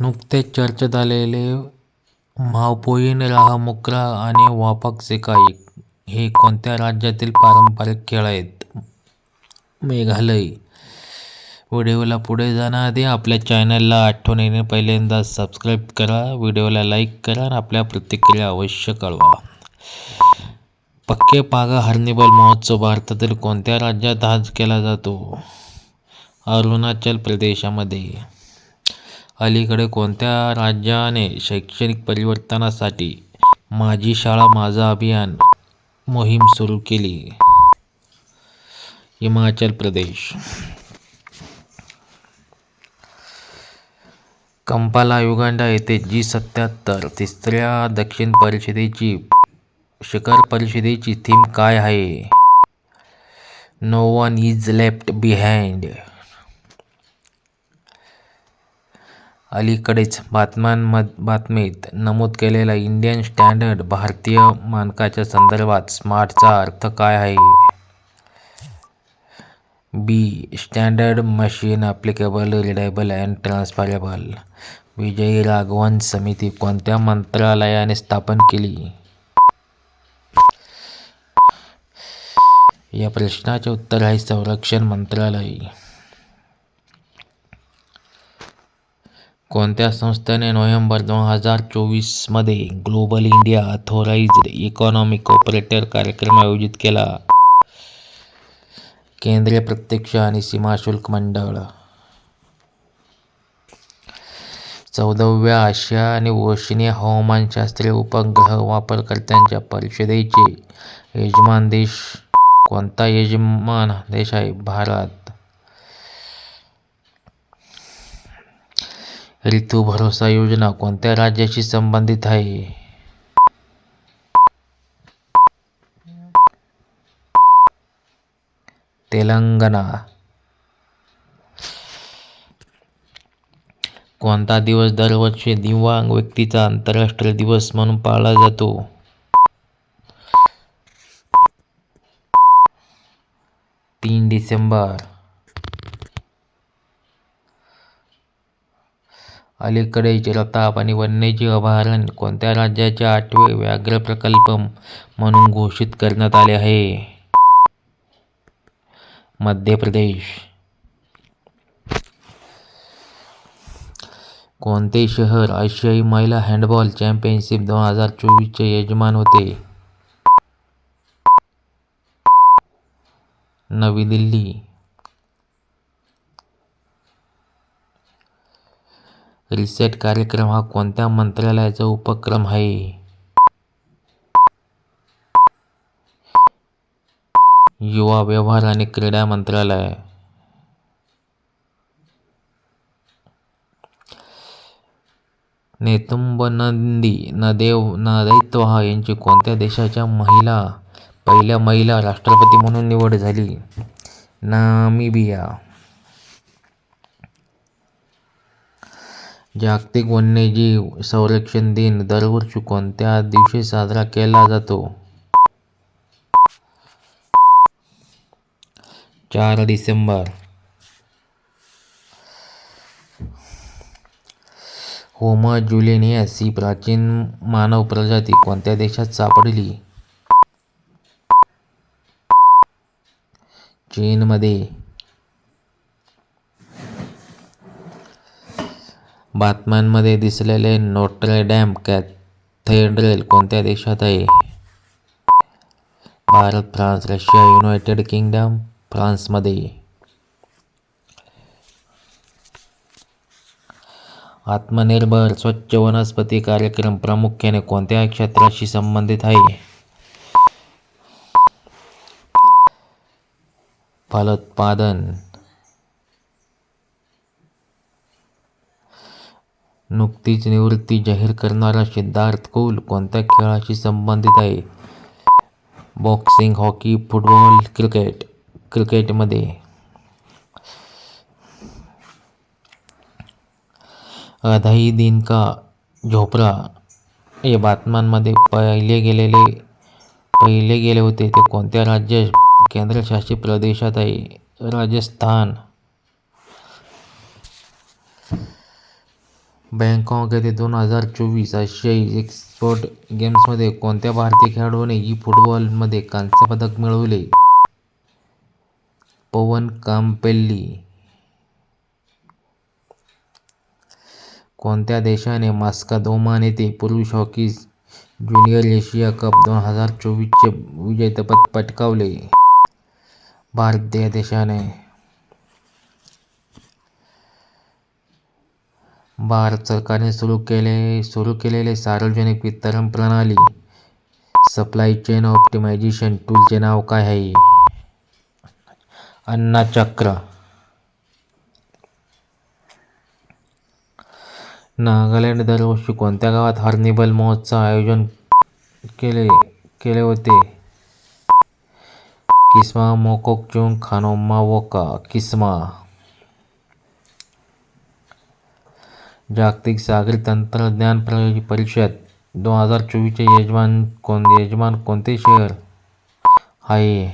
नुकतेच चर्चेत आलेले मावपोईन रहामुक्रा आणि वापक सेकाई हे कोणत्या राज्यातील पारंपरिक खेळ आहेत? मेघालय. व्हिडिओला पुढे जाण्याआधी आपल्या चॅनलला आठवणीने पहिल्यांदा सबस्क्राईब करा व्हिडिओला लाईक करा आणि आपल्या प्रतिक्रिया अवश्य कळवा. पक्के पागा हर्निबल महोत्सव भारतातील कोणत्या राज्यात आज केला जातो? अरुणाचल प्रदेशामध्ये. अलीकडे कोणत्या राज्याने शैक्षणिक परिवर्तनासाठी माझी शाळा माझा अभियान मोहीम सुरू केली? हिमाचल प्रदेश. कंपाला युगांडा येथे जी सत्याहत्तर तिसऱ्या दक्षिण परिषदेची शिखर परिषदेची थीम काय आहे? No one is left behind अलीकडेच बातम्यांमध बातमीत नमूद केलेला इंडियन स्टँडर्ड भारतीय मानकाच्या संदर्भात स्मार्टचा अर्थ काय आहे? Be standard machine applicable readable and transferable Vijayi Raghavan समिती कोणत्या मंत्रालयाने स्थापन केली? या प्रश्नाचे उत्तर आहे संरक्षण मंत्रालय. कोणत्या संस्थेने नोव्हेंबर दोन हजार चोवीसमध्ये global India authorised economic operator कार्यक्रम आयोजित केला? केंद्रीय प्रत्यक्ष आणि सीमाशुल्क मंडळ. चौदाव्या आशिया आणि ओशनिया हवामानशास्त्रीय उपग्रह वापरकर्त्यांच्या परिषदेचे यजमान देश कोणता यजमान देश आहे? भारत. ऋतू भरोसा योजना कोणत्या राज्याशी संबंधित आहे? तेलंगणा. कोणता दिवस दरवर्षी दिव्यांग व्यक्तीचा आंतरराष्ट्रीय दिवस म्हणून पाळला जातो? तीन डिसेंबर. अलीकडे जलताप आणि वन्यजीव अभयारण्य कोणत्या राज्याचे आठवे व्याघ्र प्रकल्प म्हणून घोषित करण्यात आले आहे? मध्य प्रदेश. कोणते शहर आशियाई महिला हँडबॉल चॅम्पियनशिप दोन हजार चोवीसचे यजमान होते? नवी दिल्ली. रिसेट कार्यक्रम हा कोणत्या मंत्रालयाचा उपक्रम आहे? युवा व्यवहार आणि क्रीडा मंत्रालय. नेतुंबनंदी नदेव नदैत्वहा यांची कोणत्या देशाच्या महिला पहिल्या महिला राष्ट्रपती म्हणून निवड झाली? नामिबिया. जागतिक वन्यजीव संरक्षण दिन दरवर्षी कोणत्या दिवशी साजरा केला जातो. चार डिसेंबर. होमो ज्युलिनियस ही प्राचीन मानव प्रजाती कोणत्या देशात सापडली? चीनमध्ये. बातम्यांमध्ये दिसलेले नोट्रे डॅम कॅथेड्रल कोणत्या देशात आहे? Bharat France Russia United Kingdom फ्रान्समध्ये. आत्मनिर्भर स्वच्छ वनस्पती कार्यक्रम प्रामुख्याने कोणत्या क्षेत्राशी संबंधित आहे? फलोत्पादन नुकतीच निवृत्ती जाहीर करणारा सिद्धार्थ कौल कोणत्या खेळाशी संबंधित आहे? बॉक्सिंग, हॉकी, फुटबॉल, क्रिकेट, क्रिकेटमध्ये. अधाई दिन का झोपडा हे बातम्यांमध्ये पाहिले गेलेले, पाहिले गेले होते. ते कोणत्या राज्य, केंद्रशासित प्रदेशात आहे? राजस्थान. बँकॉक येथे दोन हजार चोवीस आशियाई एक्सपोर्ट गेम्समध्ये कोणत्या भारतीय खेळाडूने ई फुटबॉलमध्ये कांस्य पदक मिळवले? पवन कांपेल्ली कोणत्या देशाने मास्कात ओमान येथे पुरुष हॉकी ज्युनियर एशिया कप दोन हजार चोवीसचे विजेतेपद पटकावले? भारत देशाने भारत सरकारने सुरू केले सुरू केलेले सार्वजनिक वितरण प्रणाली सप्लाय चेन ऑप्टिमायझेशन टूलचे नाव काय आहे? अन्नचक्र नागालँड दरवर्षी कोणत्या गावात हॉर्निबल महोत्सव आयोजन केले केले होते? किस्मा मोकोकचुंग खानोमा वोका किस्मा. जागतिक सागरी तंत्रज्ञान प्र- परिषद दोन हजार चोवीसचे यजमान कोण यजमान कोणते शहर? आहे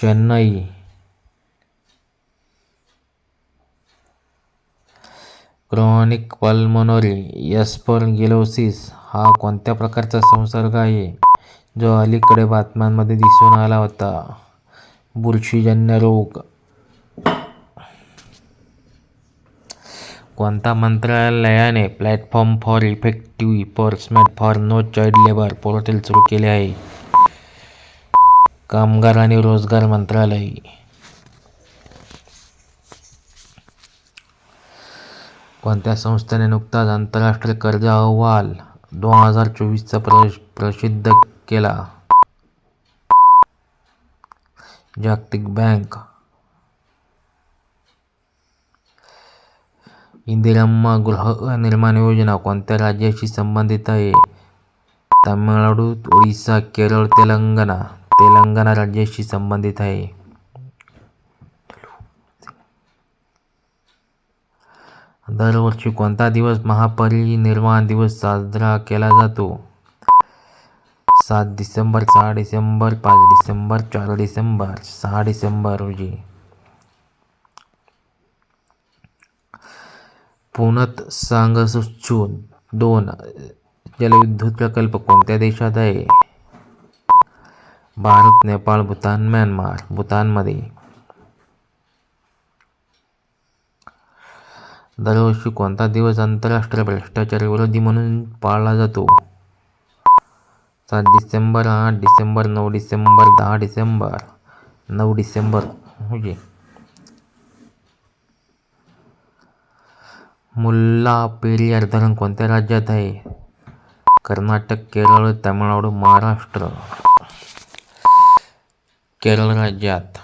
चेन्नई. क्रॉनिक पल्मोनरी एस्परगिलोसिस हा कोणत्या प्रकारचा संसर्ग आहे? जो अलीकडे बातम्यांमध्ये दिसून आला होता. बुरशीजन्य रोग. कोणत्या मंत्रालयाने platform for effective enforcement for no child labour portal सुरू केले आहे? कामगार आणि रोजगार मंत्रालय. कोणत्या संस्थेने नुकताच आंतरराष्ट्रीय कर्ज अहवाल दोन हजार चोवीसचा प्रश प्रसिद्ध केला? जागतिक बँक इंदिरम्मा गृहनिर्माण योजना कोणत्या राज्याशी संबंधित आहे तामिळनाडू ओडिसा केरळ तेलंगणा तेलंगणा राज्याशी संबंधित आहे दरवर्षी कोणता दिवस महापरिनिर्वाण दिवस साजरा केला जातो सात डिसेंबर सहा डिसेंबर पाच डिसेंबर चार डिसेंबर सहा डिसेंबर रोजी पुनत सांगसून दोन जलविद्युत प्रकल्प कोणत्या देशात आहे? भारत नेपाळ भूतान म्यानमार भूतानमध्ये. दरवर्षी कोणता दिवस आंतरराष्ट्रीय भ्रष्टाचार विरोधी म्हणून पाळला जातो? सात डिसेंबर आठ डिसेंबर नऊ डिसेंबर दहा डिसेंबर नऊ डिसेंबर. म्हणजे मुल्ला पेरियार धरण कोणत्या राज्यात आहे? कर्नाटक केरळ तामिळनाडू महाराष्ट्र. केरळ राज्यात.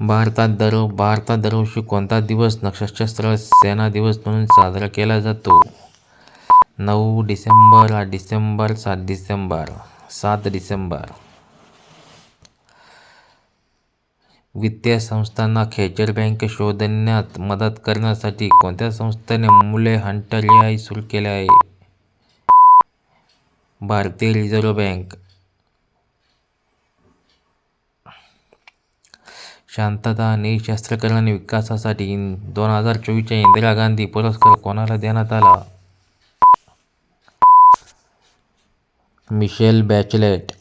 भारतात दरव भारतात दरवर्षी कोणता दिवस सशस्त्र सेना दिवस म्हणून साजरा केला जातो? नऊ डिसेंबर आठ डिसेंबर सात डिसेंबर सात डिसेंबर. वित्तीय संस्थांना खेचर बँक शोधण्यात मदत करण्यासाठी कोणत्या संस्थेने मुले हंटर ए सुरू केले आहे? भारतीय रिझर्व्ह बँक. शांतता आणि शस्त्रकरण विकासासाठी दोन हजार चोवीसच्या इंदिरा गांधी पुरस्कार कोणाला देण्यात आला? Michel Bachelet.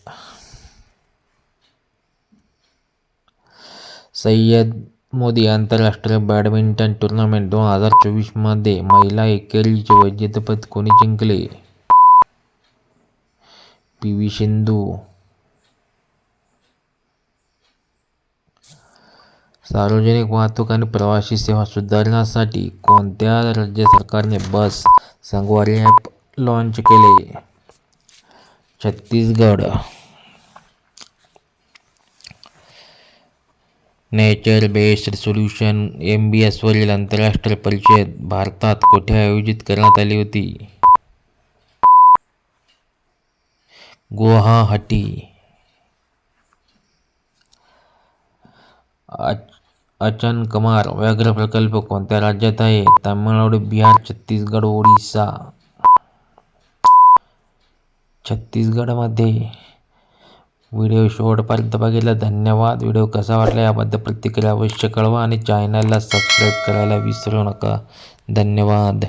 सय्यद मोदी आंतरराष्ट्रीय बॅडमिंटन टूर्नामेंट दोन हजार चोवीसमध्ये महिला एकेरीचे विजेतेपद कोणी जिंकले? P V Sindhu. सार्वजनिक वाहतूक आणि प्रवासी सेवा सुधारण्यासाठी कोणत्या राज्य सरकारने बस संगवारी ॲप लॉन्च केले? Chhattisgarh. Nature based solution M B एसवरील आंतरराष्ट्रीय परिषद भारतात कोठे आयोजित करण्यात आली होती? गुवाहाटी. अचनकमार व्याघ्र प्रकल्प कोणत्या राज्यात आहे? तामिळनाडू बिहार छत्तीसगड ओडिशा छत्तीसगडमध्ये व्हिडिओ शेवटपर्यंत बघितला. धन्यवाद. व्हिडिओ कसा वाटला याबद्दल प्रतिक्रिया अवश्य कळवा आणि चॅनलला सबस्क्राईब करायला विसरू नका. धन्यवाद.